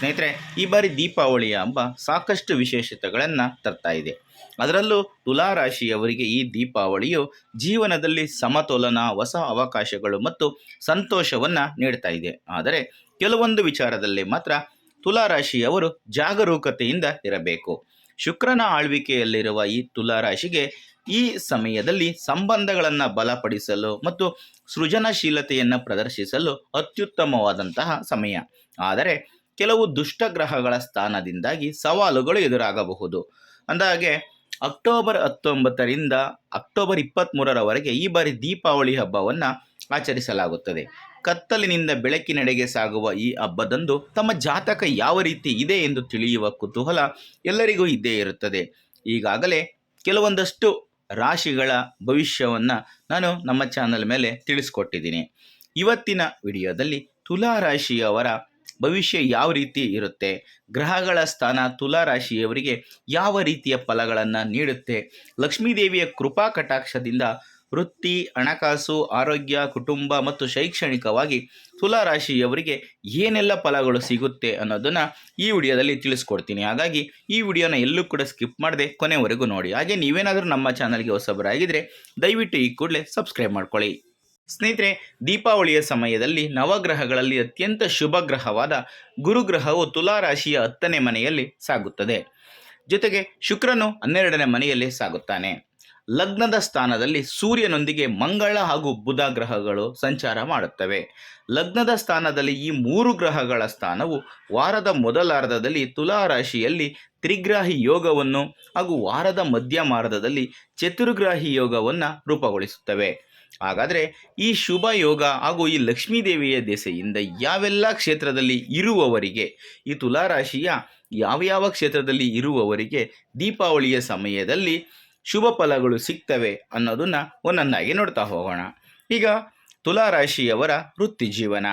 ಸ್ನೇಹಿತರೆ, ಈ ಬಾರಿ ದೀಪಾವಳಿಯ ಹಬ್ಬ ಸಾಕಷ್ಟು ವಿಶೇಷತೆಗಳನ್ನು ತರ್ತಾ ಇದೆ. ಅದರಲ್ಲೂ ತುಲಾ ರಾಶಿಯವರಿಗೆ ಈ ದೀಪಾವಳಿಯು ಜೀವನದಲ್ಲಿ ಸಮತೋಲನ, ಹೊಸ ಅವಕಾಶಗಳು ಮತ್ತು ಸಂತೋಷವನ್ನು ನೀಡ್ತಾ ಇದೆ. ಆದರೆ ಕೆಲವೊಂದು ವಿಚಾರದಲ್ಲಿ ಮಾತ್ರ ತುಲಾ ರಾಶಿಯವರು ಜಾಗರೂಕತೆಯಿಂದ ಇರಬೇಕು. ಶುಕ್ರನ ಆಳ್ವಿಕೆಯಲ್ಲಿರುವ ಈ ತುಲಾ ರಾಶಿಗೆ ಈ ಸಮಯದಲ್ಲಿ ಸಂಬಂಧಗಳನ್ನು ಬಲಪಡಿಸಲು ಮತ್ತು ಸೃಜನಶೀಲತೆಯನ್ನು ಪ್ರದರ್ಶಿಸಲು ಅತ್ಯುತ್ತಮವಾದಂತಹ ಸಮಯ. ಆದರೆ ಕೆಲವು ದುಷ್ಟಗ್ರಹಗಳ ಸ್ಥಾನದಿಂದಾಗಿ ಸವಾಲುಗಳು ಎದುರಾಗಬಹುದು. ಅಂದಾಗೆ ಅಕ್ಟೋಬರ್ ಹತ್ತೊಂಬತ್ತರಿಂದ ಅಕ್ಟೋಬರ್ ಇಪ್ಪತ್ತ್ಮೂರರವರೆಗೆ ಈ ಬಾರಿ ದೀಪಾವಳಿ ಹಬ್ಬವನ್ನು ಆಚರಿಸಲಾಗುತ್ತದೆ. ಕತ್ತಲಿನಿಂದ ಬೆಳಕಿನೆಡೆಗೆ ಸಾಗುವ ಈ ಹಬ್ಬದಂದು ತಮ್ಮ ಜಾತಕ ಯಾವ ರೀತಿ ಇದೆ ಎಂದು ತಿಳಿಯುವ ಕುತೂಹಲ ಎಲ್ಲರಿಗೂ ಇದ್ದೇ ಇರುತ್ತದೆ. ಈಗಾಗಲೇ ಕೆಲವೊಂದಷ್ಟು ರಾಶಿಗಳ ಭವಿಷ್ಯವನ್ನು ನಾನು ನಮ್ಮ ಚಾನಲ್ ಮೇಲೆ ತಿಳಿಸ್ಕೊಟ್ಟಿದ್ದೀನಿ. ಇವತ್ತಿನ ವಿಡಿಯೋದಲ್ಲಿ ತುಲಾ ರಾಶಿಯವರ ಭವಿಷ್ಯ ಯಾವ ರೀತಿ ಇರುತ್ತೆ? ಗ್ರಹಗಳ ಸ್ಥಾನ ತುಲಾ ರಾಶಿಯವರಿಗೆ ಯಾವ ರೀತಿಯ ಫಲಗಳನ್ನು ನೀಡುತ್ತೆ? ಲಕ್ಷ್ಮೀದೇವಿಯ ಕೃಪಾ ಕಟಾಕ್ಷದಿಂದ ವೃತ್ತಿ, ಹಣಕಾಸು, ಆರೋಗ್ಯ, ಕುಟುಂಬ ಮತ್ತು ಶೈಕ್ಷಣಿಕವಾಗಿ ತುಲಾ ರಾಶಿಯವರಿಗೆ ಏನೆಲ್ಲ ಫಲಗಳು ಸಿಗುತ್ತೆ ಅನ್ನೋದನ್ನು ಈ ವಿಡಿಯೋದಲ್ಲಿ ತಿಳಿಸ್ಕೊಡ್ತೀನಿ. ಹಾಗಾಗಿ ಈ ವಿಡಿಯೋನ ಎಲ್ಲೂ ಕೂಡ ಸ್ಕಿಪ್ ಮಾಡದೆ ಕೊನೆವರೆಗೂ ನೋಡಿ. ಹಾಗೆ ನೀವೇನಾದರೂ ನಮ್ಮ ಚಾನಲ್ಗೆ ಹೊಸಬರಾಗಿದ್ದರೆ ದಯವಿಟ್ಟು ಈ ಕೂಡಲೇ ಸಬ್ಸ್ಕ್ರೈಬ್ ಮಾಡ್ಕೊಳ್ಳಿ. ಸ್ನೇಹಿತರೆ, ದೀಪಾವಳಿಯ ಸಮಯದಲ್ಲಿ ನವಗ್ರಹಗಳಲ್ಲಿ ಅತ್ಯಂತ ಶುಭ ಗ್ರಹವಾದ ಗುರುಗ್ರಹವು ತುಲಾ ರಾಶಿಯ ಹತ್ತನೇ ಮನೆಯಲ್ಲಿ ಸಾಗುತ್ತದೆ. ಜೊತೆಗೆ ಶುಕ್ರನು ಹನ್ನೆರಡನೇ ಮನೆಯಲ್ಲಿ ಸಾಗುತ್ತಾನೆ. ಲಗ್ನದ ಸ್ಥಾನದಲ್ಲಿ ಸೂರ್ಯನೊಂದಿಗೆ ಮಂಗಳ ಹಾಗೂ ಬುಧ ಗ್ರಹಗಳು ಸಂಚಾರ ಮಾಡುತ್ತವೆ. ಲಗ್ನದ ಸ್ಥಾನದಲ್ಲಿ ಈ ಮೂರು ಗ್ರಹಗಳ ಸ್ಥಾನವು ವಾರದ ಮೊದಲಾರ್ಧದಲ್ಲಿ ತುಲಾ ರಾಶಿಯಲ್ಲಿ ತ್ರಿಗ್ರಾಹಿ ಯೋಗವನ್ನು ಹಾಗೂ ವಾರದ ಮಧ್ಯಮಾರ್ಧದಲ್ಲಿ ಚತುರ್ಗ್ರಾಹಿ ಯೋಗವನ್ನು ರೂಪುಗೊಳಿಸುತ್ತವೆ. ಹಾಗಾದರೆ ಈ ಶುಭ ಯೋಗ ಹಾಗೂ ಈ ಲಕ್ಷ್ಮೀದೇವಿಯ ದೆಸೆಯಿಂದ ಯಾವೆಲ್ಲ ಕ್ಷೇತ್ರದಲ್ಲಿ ಇರುವವರಿಗೆ ಈ ತುಲಾ ರಾಶಿಯ ಯಾವ ಯಾವ ಕ್ಷೇತ್ರದಲ್ಲಿ ಇರುವವರಿಗೆ ದೀಪಾವಳಿಯ ಸಮಯದಲ್ಲಿ ಶುಭ ಫಲಗಳು ಸಿಗ್ತವೆ ಅನ್ನೋದನ್ನು ಒಂದೊಂದಾಗಿ ನೋಡ್ತಾ ಹೋಗೋಣ. ಈಗ ತುಲಾ ರಾಶಿಯವರ ವೃತ್ತಿ ಜೀವನ.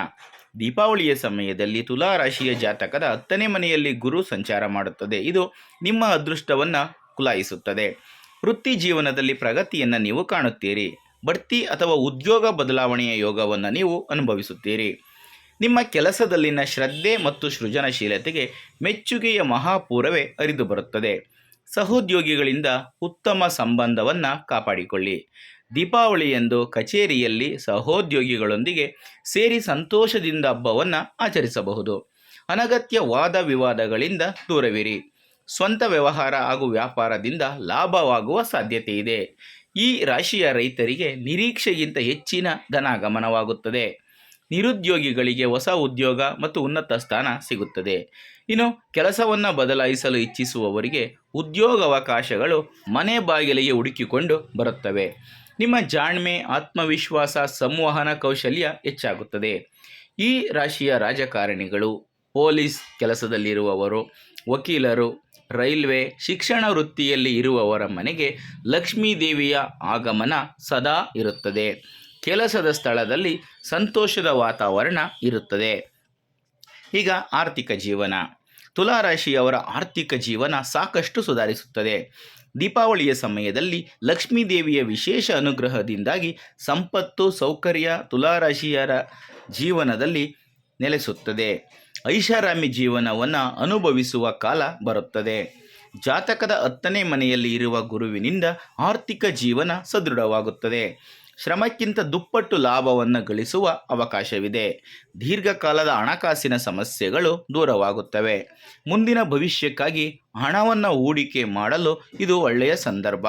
ದೀಪಾವಳಿಯ ಸಮಯದಲ್ಲಿ ತುಲಾ ರಾಶಿಯ ಜಾತಕದ ಹತ್ತನೇ ಮನೆಯಲ್ಲಿ ಗುರು ಸಂಚಾರ ಮಾಡುತ್ತದೆ. ಇದು ನಿಮ್ಮ ಅದೃಷ್ಟವನ್ನು ಕುಲಾಯಿಸುತ್ತದೆ. ವೃತ್ತಿ ಜೀವನದಲ್ಲಿ ಪ್ರಗತಿಯನ್ನು ನೀವು ಕಾಣುತ್ತೀರಿ. ಬಡ್ತಿ ಅಥವಾ ಉದ್ಯೋಗ ಬದಲಾವಣೆಯ ಯೋಗವನ್ನು ನೀವು ಅನುಭವಿಸುತ್ತೀರಿ. ನಿಮ್ಮ ಕೆಲಸದಲ್ಲಿನ ಶ್ರದ್ಧೆ ಮತ್ತು ಸೃಜನಶೀಲತೆಗೆ ಮೆಚ್ಚುಗೆಯ ಮಹಾಪೂರವೇ ಅರಿದು ಬರುತ್ತದೆ. ಸಹೋದ್ಯೋಗಿಗಳಿಂದ ಉತ್ತಮ ಸಂಬಂಧವನ್ನು ಕಾಪಾಡಿಕೊಳ್ಳಿ. ದೀಪಾವಳಿಯಂದು ಕಚೇರಿಯಲ್ಲಿ ಸಹೋದ್ಯೋಗಿಗಳೊಂದಿಗೆ ಸೇರಿ ಸಂತೋಷದಿಂದ ಹಬ್ಬವನ್ನು ಆಚರಿಸಬಹುದು. ಅನಗತ್ಯ ವಾದ ವಿವಾದಗಳಿಂದ ದೂರವಿರಿ. ಸ್ವಂತ ವ್ಯವಹಾರ ಹಾಗೂ ವ್ಯಾಪಾರದಿಂದ ಲಾಭವಾಗುವ ಸಾಧ್ಯತೆ ಇದೆ ಈ ರಾಶಿಯ ರೈತರಿಗೆ ನಿರೀಕ್ಷೆಗಿಂತ ಹೆಚ್ಚಿನ ಧನಾಗಮನವಾಗುತ್ತದೆ. ನಿರುದ್ಯೋಗಿಗಳಿಗೆ ಹೊಸ ಉದ್ಯೋಗ ಮತ್ತು ಉನ್ನತ ಸ್ಥಾನ ಸಿಗುತ್ತದೆ. ಇನ್ನು ಕೆಲಸವನ್ನು ಬದಲಾಯಿಸಲು ಇಚ್ಛಿಸುವವರಿಗೆ ಉದ್ಯೋಗಾವಕಾಶಗಳು ಮನೆ ಬಾಗಿಲಿಗೆ ಹುಡುಕಿಕೊಂಡು ಬರುತ್ತವೆ. ನಿಮ್ಮ ಜಾಣ್ಮೆ, ಆತ್ಮವಿಶ್ವಾಸ, ಸಂವಹನ ಕೌಶಲ್ಯ ಹೆಚ್ಚಾಗುತ್ತದೆ. ಈ ರಾಶಿಯ ರಾಜಕಾರಣಿಗಳು, ಪೊಲೀಸ್ ಕೆಲಸದಲ್ಲಿರುವವರು, ವಕೀಲರು ರೈಲ್ವೆ, ಶಿಕ್ಷಣ ವೃತ್ತಿಯಲ್ಲಿ ಇರುವವರ ಮನೆಗೆ ಲಕ್ಷ್ಮೀ ದೇವಿಯ ಆಗಮನ ಸದಾ ಇರುತ್ತದೆ. ಕೆಲಸದ ಸ್ಥಳದಲ್ಲಿ ಸಂತೋಷದ ವಾತಾವರಣ ಇರುತ್ತದೆ. ಈಗ ಆರ್ಥಿಕ ಜೀವನ. ತುಲಾ ರಾಶಿಯವರ ಆರ್ಥಿಕ ಜೀವನ ಸಾಕಷ್ಟು ಸುಧಾರಿಸುತ್ತದೆ. ದೀಪಾವಳಿಯ ಸಮಯದಲ್ಲಿ ಲಕ್ಷ್ಮೀ ದೇವಿಯ ವಿಶೇಷ ಅನುಗ್ರಹದಿಂದಾಗಿ ಸಂಪತ್ತು, ಸೌಕರ್ಯ ತುಲಾ ರಾಶಿಯರ ಜೀವನದಲ್ಲಿ ನೆಲೆಸುತ್ತದೆ. ಐಷಾರಾಮಿ ಜೀವನವನ್ನು ಅನುಭವಿಸುವ ಕಾಲ ಬರುತ್ತದೆ. ಜಾತಕದ ಹತ್ತನೇ ಮನೆಯಲ್ಲಿ ಇರುವ ಗುರುವಿನಿಂದ ಆರ್ಥಿಕ ಜೀವನ ಸದೃಢವಾಗುತ್ತದೆ. ಶ್ರಮಕ್ಕಿಂತ ದುಪ್ಪಟ್ಟು ಲಾಭವನ್ನು ಗಳಿಸುವ ಅವಕಾಶವಿದೆ. ದೀರ್ಘಕಾಲದ ಹಣಕಾಸಿನ ಸಮಸ್ಯೆಗಳು ದೂರವಾಗುತ್ತವೆ. ಮುಂದಿನ ಭವಿಷ್ಯಕ್ಕಾಗಿ ಹಣವನ್ನು ಹೂಡಿಕೆ ಮಾಡಲು ಇದು ಒಳ್ಳೆಯ ಸಂದರ್ಭ.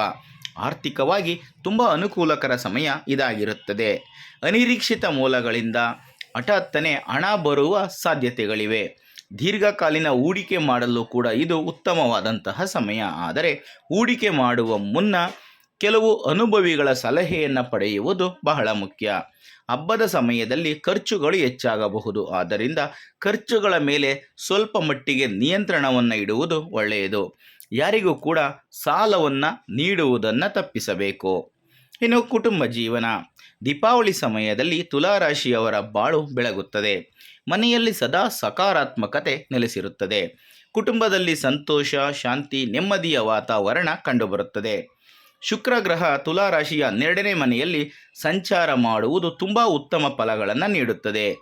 ಆರ್ಥಿಕವಾಗಿ ತುಂಬ ಅನುಕೂಲಕರ ಸಮಯ ಇದಾಗಿರುತ್ತದೆ. ಅನಿರೀಕ್ಷಿತ ಮೂಲಗಳಿಂದ ಹಠಾತ್ತನೆ ಹಣ ಬರುವ ಸಾಧ್ಯತೆಗಳಿವೆ. ದೀರ್ಘಕಾಲೀನ ಹೂಡಿಕೆ ಮಾಡಲು ಕೂಡ ಇದು ಉತ್ತಮವಾದಂತಹ ಸಮಯ. ಆದರೆ ಹೂಡಿಕೆ ಮಾಡುವ ಮುನ್ನ ಕೆಲವು ಅನುಭವಿಗಳ ಸಲಹೆಯನ್ನು ಪಡೆಯುವುದು ಬಹಳ ಮುಖ್ಯ. ಹಬ್ಬದ ಸಮಯದಲ್ಲಿ ಖರ್ಚುಗಳು ಹೆಚ್ಚಾಗಬಹುದು. ಆದ್ದರಿಂದ ಖರ್ಚುಗಳ ಮೇಲೆ ಸ್ವಲ್ಪ ಮಟ್ಟಿಗೆ ನಿಯಂತ್ರಣವನ್ನು ಇಡುವುದು ಒಳ್ಳೆಯದು. ಯಾರಿಗೂ ಕೂಡ ಸಾಲವನ್ನು ನೀಡುವುದನ್ನು ತಪ್ಪಿಸಬೇಕು. ಇನ್ನು ಕುಟುಂಬ ಜೀವನ. ದೀಪಾವಳಿ ಸಮಯದಲ್ಲಿ ತುಲಾರಾಶಿಯವರ ಬಾಳು ಬೆಳಗುತ್ತದೆ. ಮನೆಯಲ್ಲಿ ಸದಾ ಸಕಾರಾತ್ಮಕತೆ ನೆಲೆಸಿರುತ್ತದೆ. ಕುಟುಂಬದಲ್ಲಿ ಸಂತೋಷ, ಶಾಂತಿ, ನೆಮ್ಮದಿಯ ವಾತಾವರಣ ಕಂಡುಬರುತ್ತದೆ. ಶುಕ್ರ ಗ್ರಹ ತುಲಾರಾಶಿಯ ಹನ್ನೆರಡನೇ ಮನೆಯಲ್ಲಿ ಸಂಚಾರ ಮಾಡುವುದು ತುಂಬ ಉತ್ತಮ ಫಲಗಳನ್ನು ನೀಡುತ್ತದೆ.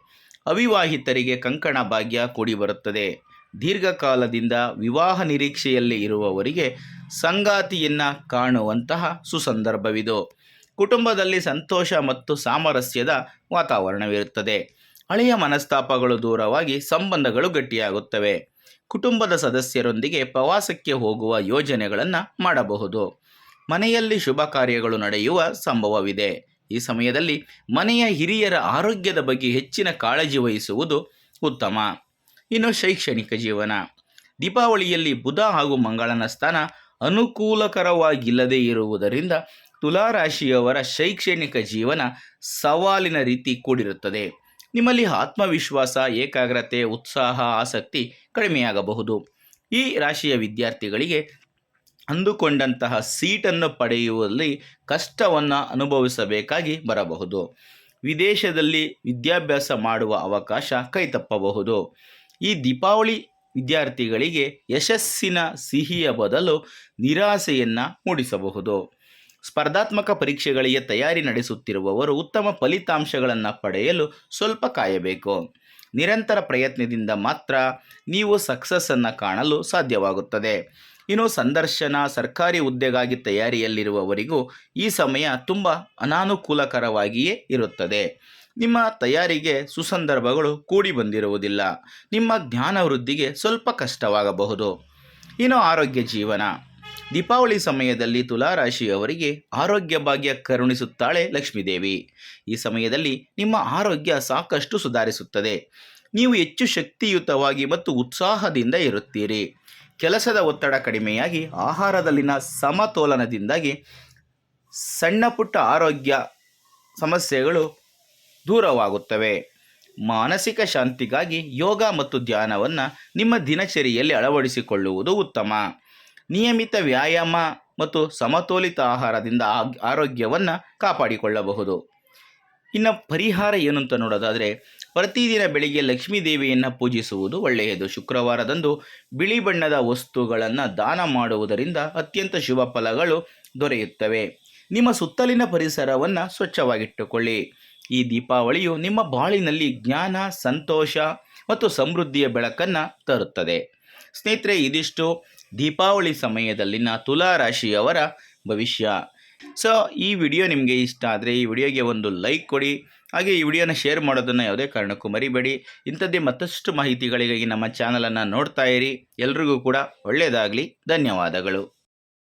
ಅವಿವಾಹಿತರಿಗೆ ಕಂಕಣ ಭಾಗ್ಯ ಕೂಡಿಬರುತ್ತದೆ. ದೀರ್ಘಕಾಲದಿಂದ ವಿವಾಹ ನಿರೀಕ್ಷೆಯಲ್ಲಿ ಇರುವವರಿಗೆ ಸಂಗಾತಿಯನ್ನು ಕಾಣುವಂತಹ ಸುಸಂದರ್ಭವಿದು. ಕುಟುಂಬದಲ್ಲಿ ಸಂತೋಷ ಮತ್ತು ಸಾಮರಸ್ಯದ ವಾತಾವರಣವಿರುತ್ತದೆ. ಹಳೆಯ ಮನಸ್ತಾಪಗಳು ದೂರವಾಗಿ ಸಂಬಂಧಗಳು ಗಟ್ಟಿಯಾಗುತ್ತವೆ. ಕುಟುಂಬದ ಸದಸ್ಯರೊಂದಿಗೆ ಪ್ರವಾಸಕ್ಕೆ ಹೋಗುವ ಯೋಜನೆಗಳನ್ನು ಮಾಡಬಹುದು. ಮನೆಯಲ್ಲಿ ಶುಭ ಕಾರ್ಯಗಳು ನಡೆಯುವ ಸಂಭವವಿದೆ. ಈ ಸಮಯದಲ್ಲಿ ಮನೆಯ ಹಿರಿಯರ ಆರೋಗ್ಯದ ಬಗ್ಗೆ ಹೆಚ್ಚಿನ ಕಾಳಜಿ ವಹಿಸುವುದು ಉತ್ತಮ. ಇನ್ನು ಶೈಕ್ಷಣಿಕ ಜೀವನ. ದೀಪಾವಳಿಯಲ್ಲಿ ಬುಧ ಹಾಗೂ ಮಂಗಳನ ಸ್ಥಾನ ಅನುಕೂಲಕರವಾಗಿಲ್ಲದೇ ಇರುವುದರಿಂದ ತುಲಾರಾಶಿಯವರ ಶೈಕ್ಷಣಿಕ ಜೀವನ ಸವಾಲಿನ ರೀತಿ ಕೂಡಿರುತ್ತದೆ. ನಿಮ್ಮಲ್ಲಿ ಆತ್ಮವಿಶ್ವಾಸ, ಏಕಾಗ್ರತೆ, ಉತ್ಸಾಹ, ಆಸಕ್ತಿ ಕಡಿಮೆಯಾಗಬಹುದು. ಈ ರಾಶಿಯ ವಿದ್ಯಾರ್ಥಿಗಳಿಗೆ ಅಂದುಕೊಂಡಂತಹ ಸೀಟನ್ನು ಪಡೆಯುವಲ್ಲಿ ಕಷ್ಟವನ್ನು ಅನುಭವಿಸಬೇಕಾಗಿ ಬರಬಹುದು. ವಿದೇಶದಲ್ಲಿ ವಿದ್ಯಾಭ್ಯಾಸ ಮಾಡುವ ಅವಕಾಶ ಕೈತಪ್ಪಬಹುದು. ಈ ದೀಪಾವಳಿ ವಿದ್ಯಾರ್ಥಿಗಳಿಗೆ ಯಶಸ್ಸಿನ ಸಿಹಿಯ ಬದಲು ನಿರಾಸೆಯನ್ನು ಮೂಡಿಸಬಹುದು. ಸ್ಪರ್ಧಾತ್ಮಕ ಪರೀಕ್ಷೆಗಳಿಗೆ ತಯಾರಿ ನಡೆಸುತ್ತಿರುವವರು ಉತ್ತಮ ಫಲಿತಾಂಶಗಳನ್ನು ಪಡೆಯಲು ಸ್ವಲ್ಪ ಕಾಯಬೇಕು. ನಿರಂತರ ಪ್ರಯತ್ನದಿಂದ ಮಾತ್ರ ನೀವು ಸಕ್ಸಸ್ಸನ್ನು ಕಾಣಲು ಸಾಧ್ಯವಾಗುತ್ತದೆ. ಇನ್ನು ಸಂದರ್ಶನ, ಸರ್ಕಾರಿ ಹುದ್ದೆಗಾಗಿ ತಯಾರಿಯಲ್ಲಿರುವವರಿಗೂ ಈ ಸಮಯ ತುಂಬ ಅನಾನುಕೂಲಕರವಾಗಿಯೇ ಇರುತ್ತದೆ. ನಿಮ್ಮ ತಯಾರಿಗೆ ಸುಸಂದರ್ಭಗಳು ಕೂಡಿ ಬಂದಿರುವುದಿಲ್ಲ. ನಿಮ್ಮ ಜ್ಞಾನ ವೃದ್ಧಿಗೆ ಸ್ವಲ್ಪ ಕಷ್ಟವಾಗಬಹುದು. ಇನ್ನು ಆರೋಗ್ಯ ಜೀವನ. ದೀಪಾವಳಿ ಸಮಯದಲ್ಲಿ ತುಲಾರಾಶಿಯವರಿಗೆ ಆರೋಗ್ಯ ಭಾಗ್ಯ ಕರುಣಿಸುತ್ತಾಳೆ ಲಕ್ಷ್ಮೀದೇವಿ. ಈ ಸಮಯದಲ್ಲಿ ನಿಮ್ಮ ಆರೋಗ್ಯ ಸಾಕಷ್ಟು ಸುಧಾರಿಸುತ್ತದೆ. ನೀವು ಹೆಚ್ಚು ಶಕ್ತಿಯುತವಾಗಿ ಮತ್ತು ಉತ್ಸಾಹದಿಂದ ಇರುತ್ತೀರಿ. ಕೆಲಸದ ಒತ್ತಡ ಕಡಿಮೆಯಾಗಿ ಆಹಾರದಲ್ಲಿನ ಸಮತೋಲನದಿಂದಾಗಿ ಸಣ್ಣ ಪುಟ್ಟ ಆರೋಗ್ಯ ಸಮಸ್ಯೆಗಳು ದೂರವಾಗುತ್ತವೆ. ಮಾನಸಿಕ ಶಾಂತಿಗಾಗಿ ಯೋಗ ಮತ್ತು ಧ್ಯಾನವನ್ನು ನಿಮ್ಮ ದಿನಚರಿಯಲ್ಲಿ ಅಳವಡಿಸಿಕೊಳ್ಳುವುದು ಉತ್ತಮ. ನಿಯಮಿತ ವ್ಯಾಯಾಮ ಮತ್ತು ಸಮತೋಲಿತ ಆಹಾರದಿಂದ ಆರೋಗ್ಯವನ್ನು ಕಾಪಾಡಿಕೊಳ್ಳಬಹುದು. ಇನ್ನು ಪರಿಹಾರ ಏನು ಅಂತ ನೋಡೋದಾದರೆ, ಪ್ರತಿದಿನ ಬೆಳಿಗ್ಗೆ ಲಕ್ಷ್ಮೀ ದೇವಿಯನ್ನು ಪೂಜಿಸುವುದು ಒಳ್ಳೆಯದು. ಶುಕ್ರವಾರದಂದು ಬಿಳಿ ಬಣ್ಣದ ವಸ್ತುಗಳನ್ನು ದಾನ ಮಾಡುವುದರಿಂದ ಅತ್ಯಂತ ಶುಭ ಫಲಗಳು ದೊರೆಯುತ್ತವೆ. ನಿಮ್ಮ ಸುತ್ತಲಿನ ಪರಿಸರವನ್ನು ಸ್ವಚ್ಛವಾಗಿಟ್ಟುಕೊಳ್ಳಿ. ಈ ದೀಪಾವಳಿಯು ನಿಮ್ಮ ಬಾಳಿನಲ್ಲಿ ಜ್ಞಾನ, ಸಂತೋಷ ಮತ್ತು ಸಮೃದ್ಧಿಯ ಬೆಳಕನ್ನು ತರುತ್ತದೆ. ಸ್ನೇಹಿತರೆ, ಇದಿಷ್ಟು. ದೀಪಾವಳಿ ಸಮಯದಲ್ಲಿನ ತುಲಾ ರಾಶಿಯವರ ಭವಿಷ್ಯ. ಸೊ ಈ ವಿಡಿಯೋ ನಿಮಗೆ ಇಷ್ಟ ಆದರೆ ಈ ವಿಡಿಯೋಗೆ ಒಂದು ಲೈಕ್ ಕೊಡಿ. ಹಾಗೆ ಈ ವಿಡಿಯೋನ ಶೇರ್ ಮಾಡೋದನ್ನು ಯಾವುದೇ ಕಾರಣಕ್ಕೂ ಮರಿಬೇಡಿ. ಇಂಥದ್ದೇ ಮತ್ತಷ್ಟು ಮಾಹಿತಿಗಳಿಗಾಗಿ ನಮ್ಮ ಚಾನಲನ್ನು ನೋಡ್ತಾ ಇರಿ. ಎಲ್ರಿಗೂ ಕೂಡ ಒಳ್ಳೆಯದಾಗಲಿ ಧನ್ಯವಾದಗಳು.